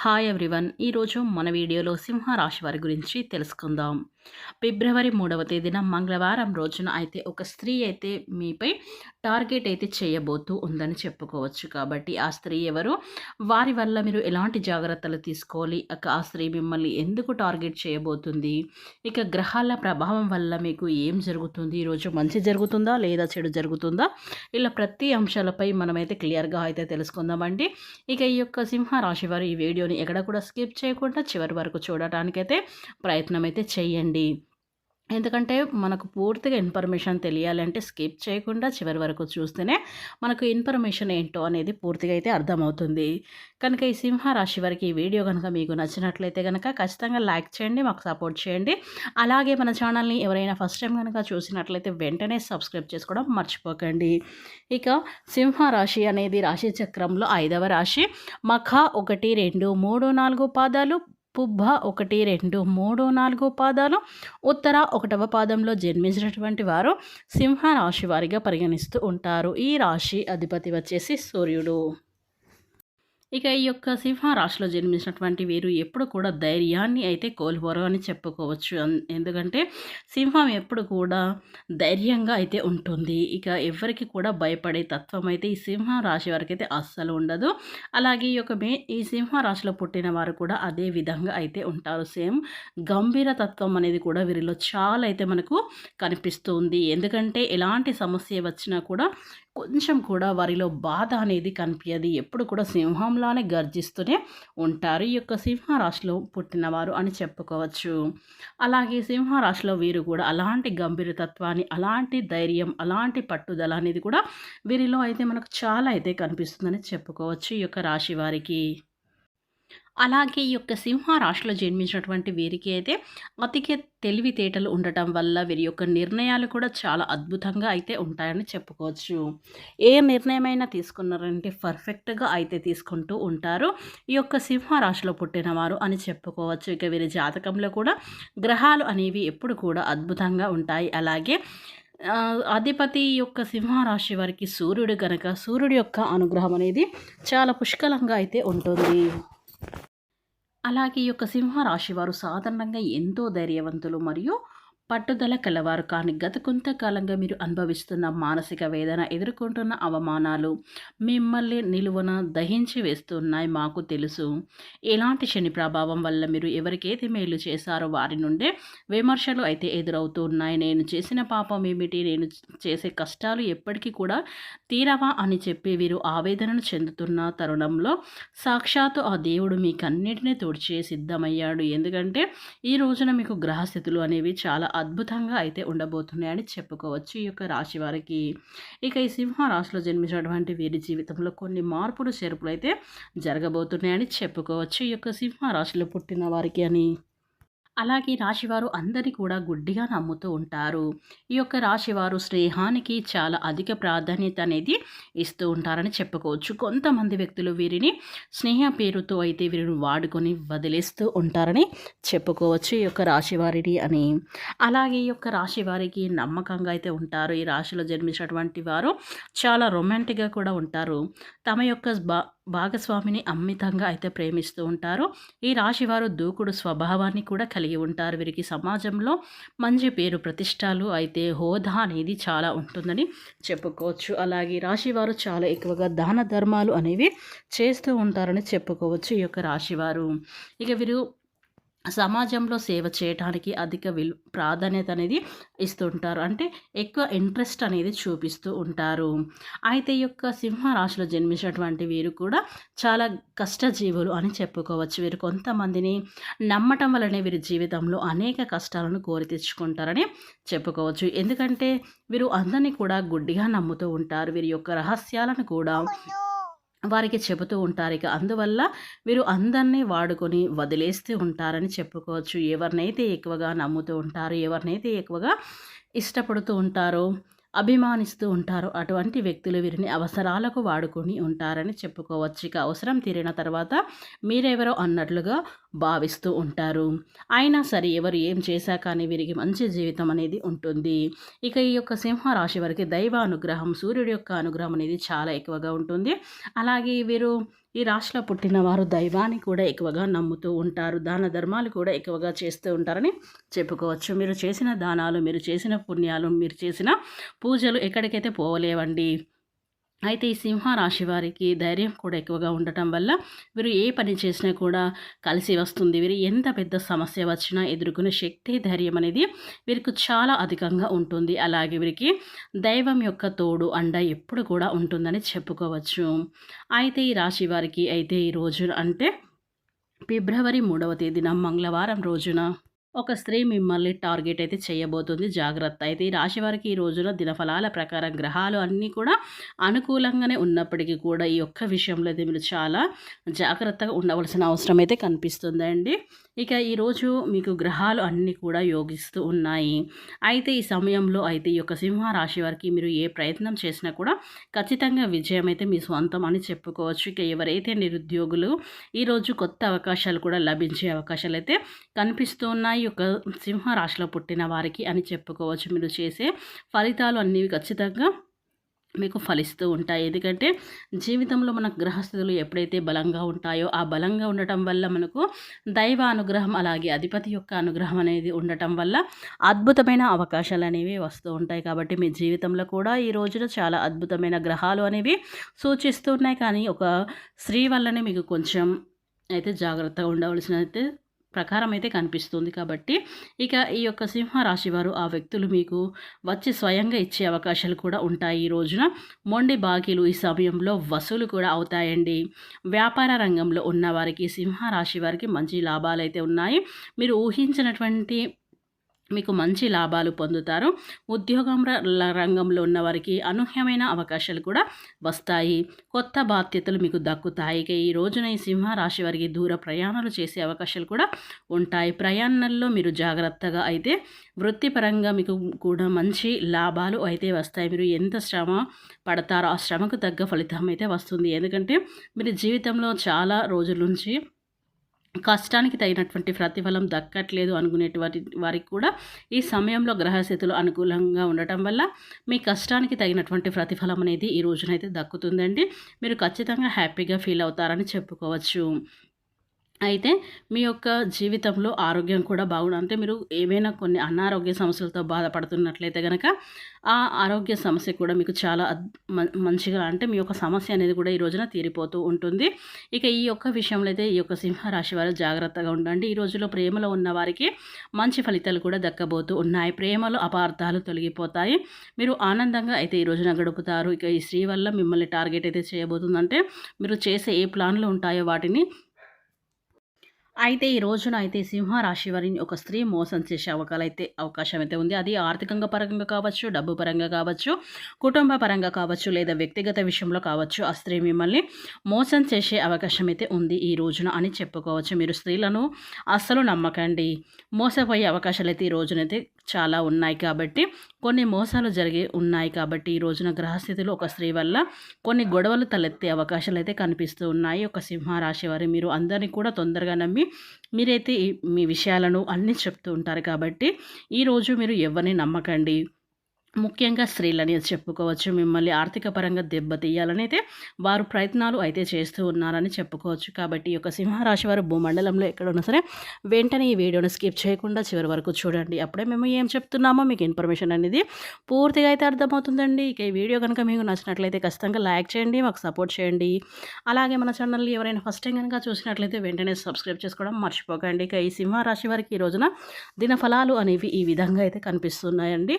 Hi everyone ఈరోజు మన వీడియోలో సింహ రాశి వారి గురించి తెలుసుకుందాం. ఫిబ్రవరి మూడవ తేదీన మంగళవారం రోజున అయితే ఒక స్త్రీ అయితే మీపై టార్గెట్ అయితే చేయబోతూ ఉందని చెప్పుకోవచ్చు. కాబట్టి ఆ స్త్రీ ఎవరు? వారి వల్ల మీరు ఎలాంటి జాగ్రత్తలు తీసుకోవాలి? ఇక ఆ స్త్రీ మిమ్మల్ని ఎందుకు టార్గెట్ చేయబోతుంది? ఇక గ్రహాల ప్రభావం వల్ల మీకు ఏం జరుగుతుంది? ఈరోజు మంచి జరుగుతుందా? లేదా చెడు జరుగుతుందా? ఇలా ప్రతి అంశాలపై మనమైతే క్లియర్గా అయితే తెలుసుకుందామండి ఇక ఈ యొక్క సింహరాశి వారు ఈ వీడియోని ఎక్కడ కూడా స్కిప్ చేయకుండా చివరి వరకు చూడటానికైతే ప్రయత్నం అయితే చేయండి. ఎందుకంటే మనకు పూర్తిగా ఇన్ఫర్మేషన్ తెలియాలంటే స్కిప్ చేయకుండా చివరి వరకు చూస్తేనే మనకు ఇన్ఫర్మేషన్ ఏంటో అనేది పూర్తిగా అయితే అర్థమవుతుంది. కనుక ఈ సింహ రాశి వారికి ఈ వీడియో కనుక మీకు నచ్చినట్లయితే కనుక ఖచ్చితంగా లైక్ చేయండి మాకు సపోర్ట్ చేయండి. అలాగే మన ఛానల్ని ఎవరైనా ఫస్ట్ టైం కనుక చూసినట్లయితే వెంటనే సబ్స్క్రైబ్ చేసుకోవడం మర్చిపోకండి. ఇక సింహ రాశి అనేది రాశి చక్రంలో ఐదవ రాశి. మఖ ఒకటి రెండు మూడు నాలుగు పాదాలు పుబ్బ ఒకటి రెండు మూడు నాలుగు పాదాలు. ఉత్తర ఒకటవ పాదంలో జన్మించినటువంటి వారు సింహ రాశి వారిగా పరిగణిస్తూ ఉంటారు. ఈ రాశి అధిపతి వచ్చేసి సూర్యుడు. ఇక ఈ యొక్క సింహరాశిలో జన్మించినటువంటి వీరు ఎప్పుడు కూడా ధైర్యాన్ని అయితే కోల్పోరు అని చెప్పుకోవచ్చు. ఎందుకంటే సింహం ఎప్పుడు కూడా ధైర్యంగా అయితే ఉంటుంది. ఇక ఎవరికి కూడా భయపడే తత్వం అయితే ఈ సింహ రాశి వారికి అయితే అస్సలు ఉండదు. అలాగే ఈ యొక్క మే ఈ సింహ రాశిలో పుట్టిన వారు కూడా అదే విధంగా అయితే ఉంటారు. సేమ్ గంభీర తత్వం అనేది కూడా వీరిలో చాలా అయితే మనకు కనిపిస్తుంది. ఎందుకంటే ఎలాంటి సమస్య వచ్చినా కూడా కొంచెం కూడా వారిలో బాధ అనేది కనిపించదు ఎప్పుడు కూడా సింహంలానే గర్జిస్తూనే ఉంటారు. ఈ యొక్క సింహరాశిలో పుట్టినవారు అని చెప్పుకోవచ్చు. అలాగే సింహరాశిలో వీరు కూడా అలాంటి గంభీరతత్వాన్ని అలాంటి ధైర్యం అలాంటి పట్టుదల అనేది కూడా వీరిలో అయితే మనకు చాలా అయితే కనిపిస్తుందని చెప్పుకోవచ్చు ఈ యొక్క రాశి వారికి. అలాగే ఈ యొక్క సింహ రాశిలో జన్మించినటువంటి వీరికి అయితే అతికే తెలివితేటలు ఉండటం వల్ల వీరి యొక్క నిర్ణయాలు కూడా చాలా అద్భుతంగా అయితే ఉంటాయని చెప్పుకోవచ్చు. ఏ నిర్ణయమైనా తీసుకున్నారంటే పర్ఫెక్ట్గా అయితే తీసుకుంటూ ఉంటారు. ఈ యొక్క సింహ రాశిలో పుట్టినవారు అని చెప్పుకోవచ్చు. ఇక వీరి జాతకంలో కూడా గ్రహాలు అనేవి ఎప్పుడు కూడా అద్భుతంగా ఉంటాయి. అలాగే అధిపతి యొక్క సింహరాశి వారికి సూర్యుడు కనుక సూర్యుడి యొక్క అనుగ్రహం అనేది చాలా పుష్కలంగా అయితే ఉంటుంది. అలాగే ఈ యొక్క సింహరాశి వారు సాధారణంగా ఎంతో ధైర్యవంతులు మరియు పట్టుదల కలవారు. కానీ గత కొంతకాలంగా మీరు అనుభవిస్తున్న మానసిక వేదన ఎదుర్కొంటున్న అవమానాలు మిమ్మల్ని నిలువన దహించి వేస్తున్నాయి మాకు తెలుసు. ఎలాంటి శని ప్రభావం వల్ల మీరు ఎవరికైతే మేలు చేశారో వారి నుండే విమర్శలు అయితే ఎదురవుతున్నాయి. నేను చేసిన పాపం ఏమిటి? నేను చేసే కష్టాలు ఎప్పటికీ కూడా తీరవా అని చెప్పి వీరు ఆవేదనను చెందుతున్న తరుణంలో సాక్షాత్తు ఆ దేవుడు మీకన్నిటినీ తుడిచే సిద్ధమయ్యాడు. ఎందుకంటే ఈ రోజున మీకు గ్రహస్థితులు అనేవి చాలా అద్భుతంగా అయితే ఉండబోతున్నాయని చెప్పుకోవచ్చు ఈ యొక్క రాశి వారికి. ఇక ఈ సింహ రాశిలో జన్మించినటువంటి వీరి జీవితంలో కొన్ని మార్పులు చేర్పులు అయితే జరగబోతున్నాయని చెప్పుకోవచ్చు ఈ యొక్క సింహ రాశిలో పుట్టిన వారికి అని. అలాగే రాశివారు అందరి కూడా గుడ్డిగా నమ్ముతూ ఉంటారు. ఈ యొక్క రాశివారు స్నేహానికి చాలా అధిక ప్రాధాన్యత అనేది ఇస్తూ ఉంటారని చెప్పుకోవచ్చు. కొంతమంది వ్యక్తులు వీరిని స్నేహ పేరుతో అయితే వీరిని వాడుకొని వదిలేస్తూ ఉంటారని చెప్పుకోవచ్చు ఈ యొక్క రాశివారిని అని. అలాగే ఈ యొక్క రాశి వారికి నమ్మకంగా అయితే ఉంటారు. ఈ రాశిలో జన్మించినటువంటి వారు చాలా రొమాంటిక్గా కూడా ఉంటారు. తమ యొక్క బా భాగస్వామిని అమితంగా అయితే ప్రేమిస్తూ ఉంటారు. ఈ రాశివారు దూకుడు స్వభావాన్ని కూడా కలిగి ఉంటారు. వీరికి సమాజంలో మంచి పేరు ప్రతిష్టాలు అయితే హోదా అనేది చాలా ఉంటుందని చెప్పుకోవచ్చు. అలాగే రాశివారు చాలా ఎక్కువగా దాన ధర్మాలు అనేవి చేస్తూ ఉంటారని చెప్పుకోవచ్చు ఈ యొక్క రాశివారు. ఇక వీరు సమాజంలో సేవ చేయడానికి అధిక విలు ప్రాధాన్యత అనేది ఇస్తుంటారు. అంటే ఎక్కువ ఇంట్రెస్ట్ అనేది చూపిస్తూ ఉంటారు. అయితే ఈ యొక్క సింహ రాశిలో జన్మించినటువంటి వీరు కూడా చాలా కష్టజీవులు అని చెప్పుకోవచ్చు. వీరు కొంతమందిని నమ్మటం వలనే వీరి జీవితంలో అనేక కష్టాలను కోరి తెచ్చుకుంటారని చెప్పుకోవచ్చు. ఎందుకంటే వీరు అందరినీ కూడా గుడ్డిగా నమ్ముతూ ఉంటారు. వీరి యొక్క రహస్యాలను కూడా వారికి చెబుతూ ఉంటారు. ఇక అందువల్ల మీరు అందరినీ వాడుకొని వదిలేస్తూ ఉంటారని చెప్పుకోవచ్చు. ఎవరినైతే ఎక్కువగా నమ్ముతూ ఉంటారో ఎవరినైతే ఎక్కువగా ఇష్టపడుతూ ఉంటారో అభిమానిస్తూ ఉంటారు అటువంటి వ్యక్తులు వీరిని అవసరాలకు వాడుకొని ఉంటారని చెప్పుకోవచ్చు. ఇక అవసరం తీరిన తర్వాత మీరెవరో అన్నట్లుగా భావిస్తూ ఉంటారు. అయినా సరే ఎవరు ఏం చేశా కానీ వీరికి మంచి జీవితం అనేది ఉంటుంది. ఇక ఈ యొక్క సింహరాశి వారికి దైవ అనుగ్రహం సూర్యుడి యొక్క అనుగ్రహం అనేది చాలా ఎక్కువగా ఉంటుంది. అలాగే వీరు ఈ రాశిలో పుట్టిన వారు దైవాన్ని కూడా ఎక్కువగా నమ్ముతూ ఉంటారు. దాన ధర్మాలు కూడా ఎక్కువగా చేస్తూ ఉంటారని చెప్పుకోవచ్చు. మీరు చేసిన దానాలు మీరు చేసిన పుణ్యాలు మీరు చేసిన పూజలు ఎక్కడికైతే పోవలేవండి. అయితే ఈ సింహరాశి వారికి ధైర్యం కూడా ఎక్కువగా ఉండటం వల్ల వీరు ఏ పని చేసినా కూడా కలిసి వస్తుంది. వీరు ఎంత పెద్ద సమస్య వచ్చినా ఎదుర్కొనే శక్తి ధైర్యం అనేది వీరికి చాలా అధికంగా ఉంటుంది. అలాగే వీరికి దైవం యొక్క తోడు అండ ఎప్పుడు కూడా ఉంటుందని చెప్పుకోవచ్చు. అయితే ఈ రాశి వారికి అయితే ఈ రోజున అంటే ఫిబ్రవరి మూడవ తేదీన మంగళవారం రోజున ఒక స్త్రీ మిమ్మల్ని టార్గెట్ అయితే చేయబోతుంది. జాగ్రత్త. అయితే ఈ రాశి వారికి ఈ రోజున దినఫలాల ప్రకారం గ్రహాలు అన్నీ కూడా అనుకూలంగానే ఉన్నప్పటికీ కూడా ఈ ఒక్క విషయంలో అయితే మీరు చాలా జాగ్రత్తగా ఉండవలసిన అవసరం అయితే కనిపిస్తుందండి. ఇక ఈరోజు మీకు గ్రహాలు అన్నీ కూడా యోగిస్తూ ఉన్నాయి. అయితే ఈ సమయంలో అయితే ఈ యొక్క సింహ రాశి వారికి మీరు ఏ ప్రయత్నం చేసినా కూడా ఖచ్చితంగా విజయం అయితే మీ సొంతం అని చెప్పుకోవచ్చు. ఇక ఎవరైతే నిరుద్యోగులు ఈరోజు కొత్త అవకాశాలు కూడా లభించే అవకాశాలు అయితే కనిపిస్తూ ఉన్నాయి. యొక్క సింహ రాశిలో పుట్టిన వారికి అని చెప్పుకోవచ్చు. మీరు చేసే ఫలితాలు అన్నీ ఖచ్చితంగా మీకు ఫలిస్తూ ఉంటాయి. ఎందుకంటే జీవితంలో మన గ్రహస్థితులు ఎప్పుడైతే బలంగా ఉంటాయో ఆ బలంగా ఉండటం వల్ల మనకు దైవ అనుగ్రహం అలాగే అధిపతి యొక్క అనుగ్రహం అనేది ఉండటం వల్ల అద్భుతమైన అవకాశాలు అనేవి వస్తూ ఉంటాయి. కాబట్టి మీ జీవితంలో కూడా ఈ రోజున చాలా అద్భుతమైన గ్రహాలు అనేవి సూచిస్తూ ఉన్నాయి. కానీ ఒక స్త్రీ వల్లనే మీకు కొంచెం అయితే జాగ్రత్తగా ఉండవలసిన అయితే ప్రకారం అయితే కనిపిస్తుంది. కాబట్టి ఇక ఈ యొక్క సింహరాశి వారు ఆ వ్యక్తులు మీకు వచ్చి స్వయంగా ఇచ్చే అవకాశాలు కూడా ఉంటాయి. ఈ రోజున మొండి బాకీలు ఈ సమయంలో వసూలు కూడా అవుతాయండి. వ్యాపార రంగంలో ఉన్న వారికి సింహరాశి వారికి మంచి లాభాలు అయితే ఉన్నాయి. మీరు ఊహించినటువంటి మీకు మంచి లాభాలు పొందుతారు. ఉద్యోగం రంగంలో ఉన్న వారికి అనూహ్యమైన అవకాశాలు కూడా వస్తాయి. కొత్త బాధ్యతలు మీకు దక్కుతాయి. ఈ రోజున ఈ సింహరాశి వారికి దూర ప్రయాణాలు చేసే అవకాశాలు కూడా ఉంటాయి. ప్రయాణాల్లో మీరు జాగ్రత్తగా అయితే వృత్తిపరంగా మీకు కూడా మంచి లాభాలు అయితే వస్తాయి. మీరు ఎంత శ్రమ పడతారో ఆ శ్రమకు తగ్గ ఫలితం అయితే వస్తుంది. ఎందుకంటే మీరు జీవితంలో చాలా రోజుల నుంచి కష్టానికి తగినటువంటి ప్రతిఫలం దక్కట్లేదు అనుకునేటువంటి వారికి కూడా ఈ సమయంలో గ్రహస్థితులు అనుకూలంగా ఉండటం వల్ల మీ కష్టానికి తగినటువంటి ప్రతిఫలం అనేది ఈ రోజునైతే దక్కుతుందండి. మీరు ఖచ్చితంగా హ్యాపీగా ఫీల్ అవుతారని చెప్పుకోవచ్చు. అయితే మీ యొక్క జీవితంలో ఆరోగ్యం కూడా బాగుండు. అంటే మీరు ఏమైనా కొన్ని అనారోగ్య సమస్యలతో బాధపడుతున్నట్లయితే కనుక ఆ ఆరోగ్య సమస్య కూడా మీకు చాలా మంచిగా అంటే మీ యొక్క సమస్య అనేది కూడా ఈ రోజున తీరిపోతూ ఉంటుంది. ఇక ఈ యొక్క విషయంలో అయితే ఈ యొక్క సింహరాశి వారు జాగ్రత్తగా ఉండండి. ఈ రోజులో ప్రేమలో ఉన్న వారికి మంచి ఫలితాలు కూడా దక్కబోతూ ఉన్నాయి. ప్రేమలో అపార్థాలు తొలగిపోతాయి. మీరు ఆనందంగా అయితే ఈ రోజున గడుపుతారు. ఇక ఈ స్త్రీ వల్ల మిమ్మల్ని టార్గెట్ అయితే చేయబోతుందంటే మీరు చేసే ఏ ప్లాన్లు ఉంటాయో వాటిని అయితే ఈ రోజున అయితే సింహరాశి వారిని ఒక స్త్రీ మోసం చేసే అవకాశం అయితే అవకాశం అయితే ఉంది. అది ఆర్థికంగా పరంగా కావచ్చు డబ్బు పరంగా కావచ్చు కుటుంబ పరంగా కావచ్చు లేదా వ్యక్తిగత విషయంలో కావచ్చు ఆ స్త్రీ మిమ్మల్ని మోసం చేసే అవకాశం అయితే ఉంది ఈ రోజున అని చెప్పుకోవచ్చు. మీరు స్త్రీలను అస్సలు నమ్మకండి. మోసపోయే అవకాశాలు అయితే ఈ రోజునైతే చాలా ఉన్నాయి కాబట్టి కొన్ని మోసాలు జరిగి ఉన్నాయి కాబట్టి ఈ రోజున గ్రహస్థితిలో ఒక స్త్రీ వల్ల కొన్ని గొడవలు తలెత్తే అవకాశాలు అయితే కనిపిస్తూ ఉన్నాయి. ఒక సింహరాశి వారి మీరు అందరినీ కూడా తొందరగా నమ్మి మీరైతే మీ విషయాలను అన్నీ చెప్తూ ఉంటారు కాబట్టి ఈరోజు మీరు ఎవరిని నమ్మకండి? ముఖ్యంగా స్త్రీలని చెప్పుకోవచ్చు మిమ్మల్ని ఆర్థిక పరంగా దెబ్బతీయాలని అయితే వారు ప్రయత్నాలు అయితే చేస్తూ ఉన్నారని చెప్పుకోవచ్చు. కాబట్టి ఈ యొక్క సింహరాశి వారు భూమండలంలో ఎక్కడున్నా సరే వెంటనే ఈ వీడియోను స్కిప్ చేయకుండా చివరి వరకు చూడండి. అప్పుడే మేము ఏం చెప్తున్నామో మీకు ఇన్ఫర్మేషన్ అనేది పూర్తిగా అయితే అర్థమవుతుందండి. ఇక ఈ వీడియో కనుక మీకు నచ్చినట్లయితే ఖచ్చితంగా లైక్ చేయండి మాకు సపోర్ట్ చేయండి. అలాగే మన ఛానల్ని ఎవరైనా ఫస్ట్ టైం కనుక చూసినట్లయితే వెంటనే సబ్స్క్రైబ్ చేసుకోవడం మర్చిపోకండి. ఇక ఈ సింహరాశి వారికి ఈ రోజున దినఫలాలు అనేవి ఈ విధంగా అయితే కనిపిస్తున్నాయండి.